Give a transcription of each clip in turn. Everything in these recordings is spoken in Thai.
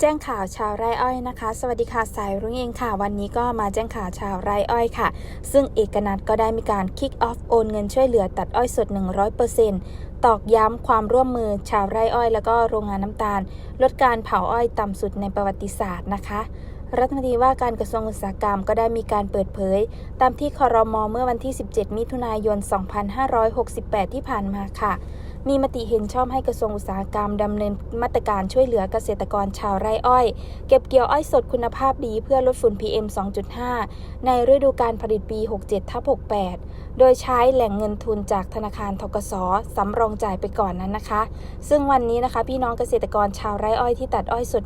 แจ้งข่าวชาวไร่อ้อยนะคะ สวัสดีค่ะสายรุ่งเองค่ะ วันนี้ก็มาแจ้งข่าวชาวไร่อ้อยค่ะ ซึ่งเอกนัทก็ได้มีการคิกออฟโอนเงินช่วยเหลือตัดอ้อยสด 100%ตอกย้ำความร่วมมือชาวไร่อ้อย แล้วก็โรงงานน้ำตาล ลดการเผาอ้อยต่ำสุดในประวัติศาสตร์นะคะ รัฐมนตรีว่าการกระทรวงอุตสาหกรรมก็ได้มีการเปิดเผย ตามที่คอรมอเมื่อวันที่ 17 มิถุนายน 2568 ที่ผ่านมาค่ะ มีมติเห็นชอบให้กระทรวงอุตสาหกรรมดำเนินมาตรการช่วยเหลือเกษตรกรชาวไร่อ้อย เก็บเกี่ยวอ้อยสดคุณภาพดีเพื่อลดฝุ่น PM 2.5 ในฤดูการผลิตปี 67ทับ68 โดยใช้แหล่งเงินทุนจากธนาคารทกสสำรองจ่ายไปก่อนนั้นนะคะ ซึ่งวันนี้นะคะพี่น้องเกษตรกรชาวไร่อ้อยที่ตัดอ้อยสด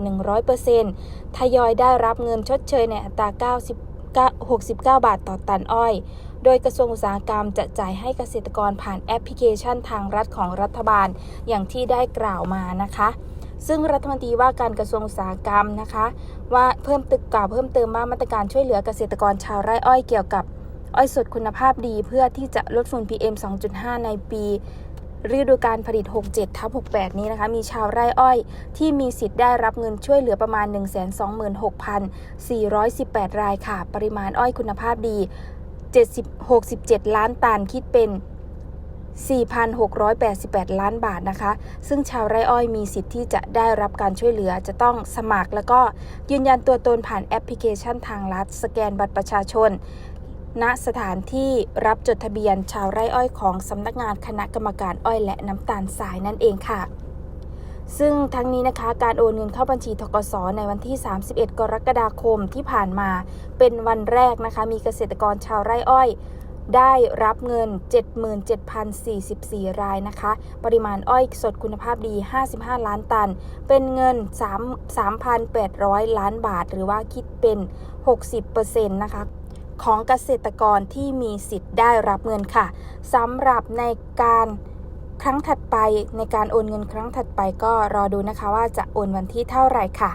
100%ทยอยได้รับเงินชดเชยในอัตรา 90 69 บาทต่อตันอ้อย โดยกระทรวงอุตสาหกรรมจะจ่ายให้เกษตรกรผ่านแอปพลิเคชันทางรัฐของรัฐบาลอย่างที่ได้กล่าวมานะคะ ซึ่งรัฐมนตรีว่าการกระทรวงอุตสาหกรรมนะคะ ว่าเพิ่มตึกกล่าวเพิ่มเติมว่ามาตรการช่วยเหลือเกษตรกรชาวไร่อ้อยเกี่ยวกับอ้อยสดคุณภาพดีเพื่อที่จะลดฝุ่น PM 2.5 ในปีฤดูการผลิต 67ทับ68 นี้นะคะ มีชาวไร่อ้อยที่มีสิทธิ์ได้รับเงินช่วยเหลือประมาณ 126,418 รายค่ะ ปริมาณอ้อยคุณภาพดี 67 ล้านตันคิดเป็น 4,688 ล้านบาทนะคะ ซึ่งชาวไร่อ้อยมีสิทธิ์ที่จะได้รับการช่วยเหลือจะต้องสมัคร แล้วก็ยืนยันตัวตนผ่านแอปพลิเคชันทางรัฐสแกนบัตรประชาชน ณสถานที่รับจดทะเบียนชาวไร่อ้อยของสำนักงานคณะกรรมการอ้อยและน้ำตาลทรายนั่นเองค่ะ ซึ่งทั้งนี้นะคะการโอนเงินเข้าบัญชีทกสในวันที่ 31 กรกฎาคมที่ผ่านมาเป็นวันแรกนะคะ มีเกษตรกรชาวไร่อ้อย ได้รับเงิน 77,044 รายนะคะ ปริมาณอ้อยสดคุณภาพดี 55 ล้านตัน เป็นเงิน 3 3,800 ล้านบาท หรือว่าคิดเป็น 60%นะคะของเกษตรกรที่มีสิทธิ์ได้รับเงินค่ะสำหรับในการ ครั้งถัดไปในการโอนเงินครั้งถัดไปก็รอดูนะคะว่าจะโอนวันที่เท่าไหร่ค่ะ